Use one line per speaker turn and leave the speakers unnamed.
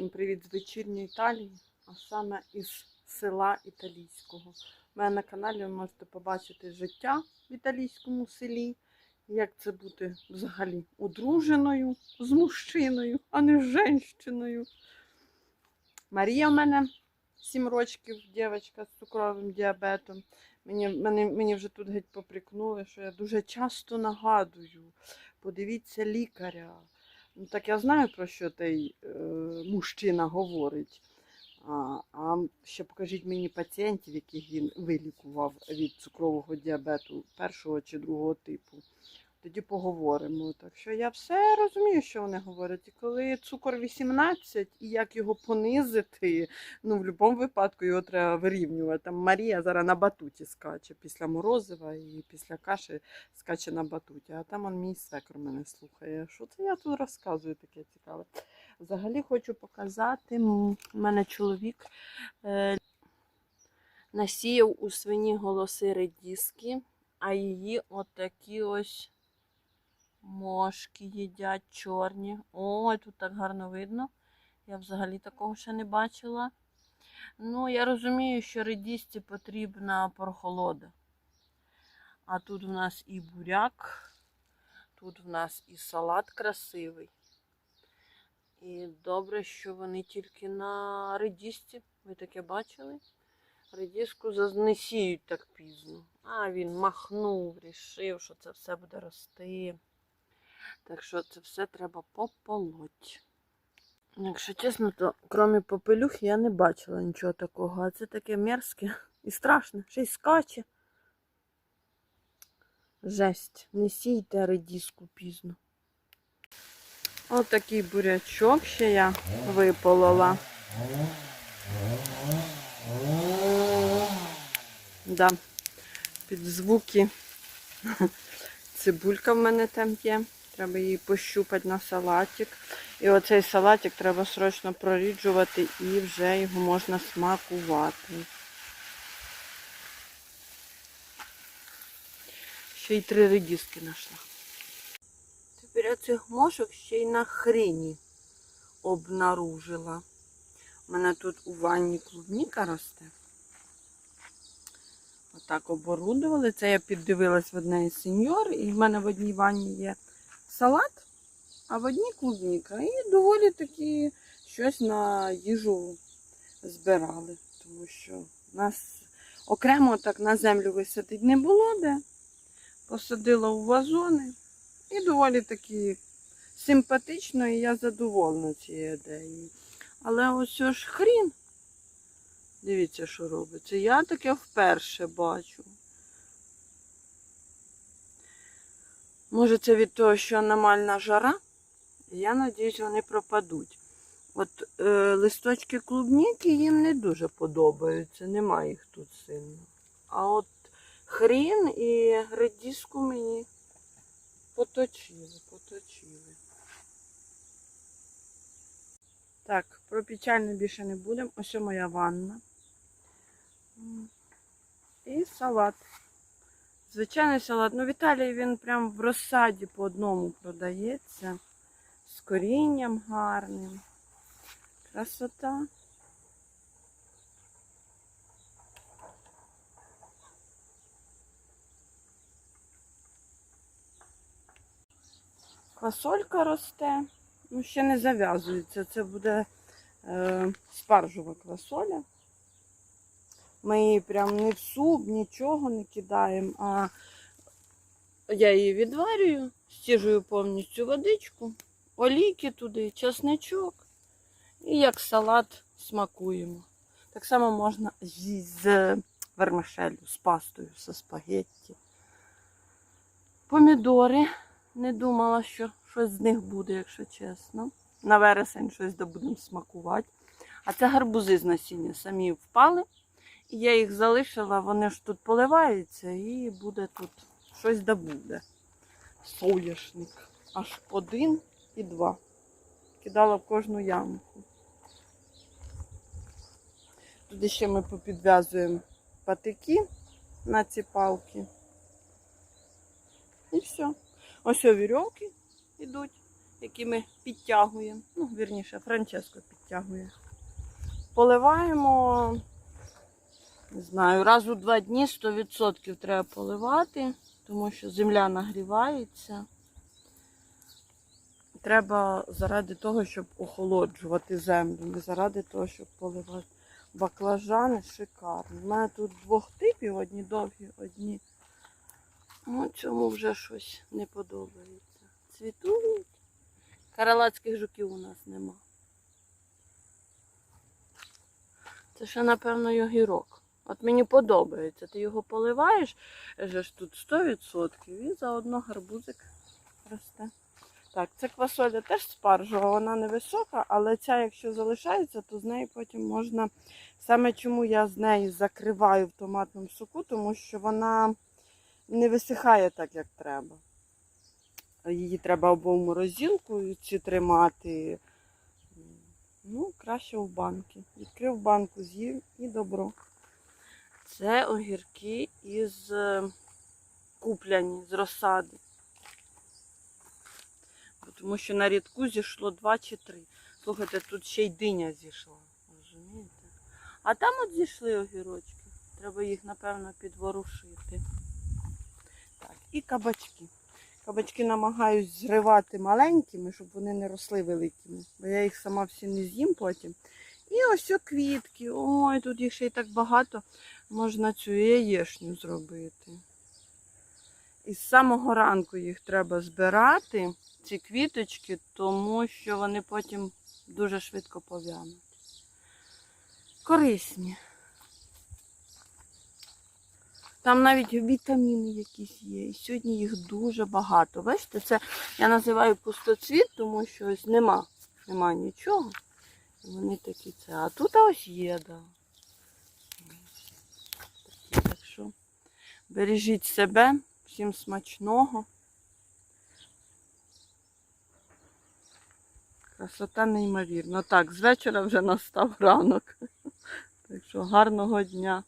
Всім привіт з вечірньої Італії, а саме із села Італійського. У мене на каналі ви можете побачити життя в італійському селі, як це бути взагалі одруженою з мужчиною, а не з жінщиною. Марія в мене 7 років, дівчинка з цукровим діабетом. Мені, мені, мені вже тут геть поприкнули, що я дуже часто нагадую. Подивіться лікаря. Ну, так я знаю, про що той е, мужчина говорить. А, а ще покажіть мені пацієнтів, яких він вилікував від цукрового діабету першого чи другого типу. Тоді поговоримо. Так що я все розумію, що вони говорять. І коли цукор 18 і як його понизити, ну в будь-якому випадку його треба вирівнювати. Там Марія зараз на батуті скаче після морозива і після каші скаче на батуті. А там он мій свекр мене слухає. Що це я тут розказую таке цікаве? Взагалі хочу показати. У мене чоловік е, насіяв у свині голоси редіски, а її отакі ось мошки їдять чорні. Ой, тут так гарно видно. Я взагалі такого ще не бачила. Ну, я розумію, що редісці потрібна прохолода. А тут в нас і буряк, тут в нас і салат красивий. І добре, що вони тільки на редісці. Ви таке бачили? Редіску зазнесіють так пізно. А він махнув, рішив, що це все буде рости. Так що це все треба пополоть. Якщо чесно, то крім попелюх я не бачила нічого такого. А це таке мерзке і страшне. Ще й скаче. Жесть. Не сійте редіску пізно. Ось такий бурячок ще я виполола. Да. Під звуки. Цибулька в мене там є. Треба її пощупати на салатик. І оцей салатик треба срочно проріджувати і вже його можна смакувати. Ще й три редіски знайшла. Тепер я цих мошок ще й на хрені обнаружила. У мене тут у ванні клубніка росте. Отак оборудували. Це я піддивилась в одне сеньор, і в мене в одній ванні є салат, а в одній клубніка. І доволі таки щось на їжу збирали. Тому що нас окремо так на землю висадити не було де. Посадила у вазони. І доволі таки симпатично, і я задоволена цією ідеєю. Але ось ж хрін. Дивіться, що робиться. Я таке вперше бачу. Може, це від того, що аномальна жара. Я надіюсь, вони пропадуть. От е, листочки клубніки їм не дуже подобаються, немає їх тут сильно. А от хрін і редіску мені поточили, поточили. Так, про печальне більше не будемо. Ось моя ванна. І салат. Звичайний салат. Ну, в він прям в розсаді по одному продається. З корінням гарним. Красота. Квасолька росте. Ну, ще не зав'язується. Це буде е, спаржова квасоля. Ми її прям не в суп, нічого не кидаємо, а я її відварюю, стіжую повністю водичку, олійки туди, чесничок. І як салат смакуємо. Так само можна з вермишелю, з пастою, з спагетті. Помідори. Не думала, що щось з них буде, якщо чесно. На вересень щось добудемо смакувати. А це гарбузи з насіння самі впали. Я їх залишила, вони ж тут поливаються і буде тут щось добуде. Соняшник. Аж один і два. Кидала в кожну ямку. Туди ще ми попідв'язуємо патики на ці палки. І все. Ось о вірьовки йдуть. які ми підтягуємо. Ну, вірніше, Франческо підтягує. Поливаємо, не знаю, раз у два дні 100% треба поливати, тому що земля нагрівається. Треба заради того, щоб охолоджувати землю, не заради того, щоб поливати. Баклажани шикарні. У мене тут двох типів, одні довгі, одні. Ну, цьому вже щось не подобається. Цвітують. Каралацьких жуків у нас нема. Це ще, напевно, йогірок. От мені подобається. Ти його поливаєш, ж тут 100% і заодно гарбузик росте. Так, це квасоля теж спаржова, вона невисока, але ця, якщо залишається, то з неї потім можна. Саме чому я з неї закриваю в томатному соку, тому що вона не висихає так, як треба. Її треба або в морозилку ці тримати. Ну, краще в банки. Відкрив банку, з'їв і добро. Це огірки із е, купляні з розсади. Тому що на рідку зійшло два чи три. Слухайте, тут ще й диня зійшла. Розумієте? А там от зійшли огірочки. Треба їх, напевно, підворушити. Так, і кабачки. Кабачки намагаюсь зривати маленькими, щоб вони не росли великими. Бо я їх сама всі не з'їм потім. І ось о квітки. Ой, тут їх ще й так багато. Можна цю яєшню зробити. І з самого ранку їх треба збирати, ці квіточки, тому що вони потім дуже швидко пов'януть. Корисні. Там навіть вітаміни якісь є. І сьогодні їх дуже багато. Бачите, це я називаю пустоцвіт, тому що ось нема. Нема нічого. І Вони такі це. А тут ось є, да. Такі, так що бережіть себе, всім смачного. Красота неймовірна. Так, з вечора вже настав ранок. Так що гарного дня.